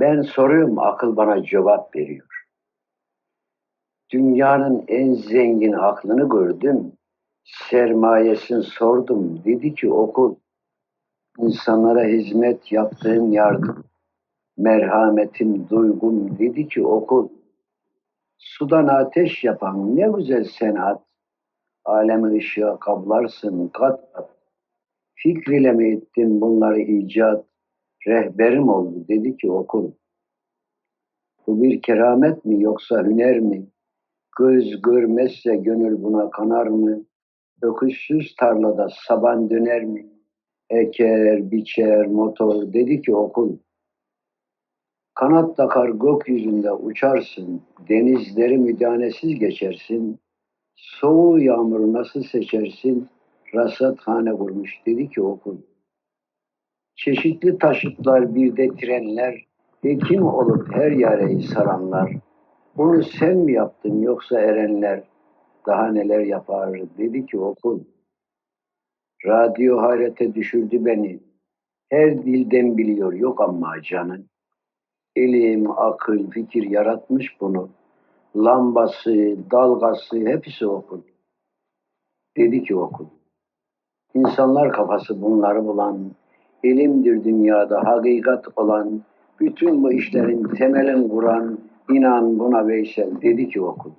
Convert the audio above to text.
Ben soruyorum, akıl bana cevap veriyor. Dünyanın en zengin aklını gördüm. Sermayesini sordum. Dedi ki okul. İnsanlara hizmet yaptığım yardım. Merhametim, duygum. Dedi ki okul. Sudan ateş yapan ne güzel senat. Alemi ışığa kablarsın kat kat. Fikriyle mi ettin bunları icat? Rehberim oldu dedi ki okul. Bu bir keramet mi yoksa hüner mi? Göz görmezse gönül buna kanar mı? Öküzsüz tarlada saban döner mi? Eker, biçer, motor dedi ki okul. Kanat takar gökyüzünde uçarsın, denizleri müdanesiz geçersin. Soğuğu yağmuru nasıl seçersin? Rasathane kurmuş dedi ki okul. Çeşitli taşıtlar bir de trenler, hekim olup her yareyi saranlar. Bunu sen mi yaptın yoksa erenler? Daha neler yapar dedi ki okul. Radyo hayrete düşürdü beni. Her dilden biliyor yok ama canı. İlim, akıl, fikir yaratmış bunu. Lambası, dalgası hepsi okul. Dedi ki okul. İnsanlar kafası bunları bulan, ilimdir dünyada hakikat olan, bütün bu işlerin temelin kuran, inan buna Veysel dedi ki okul.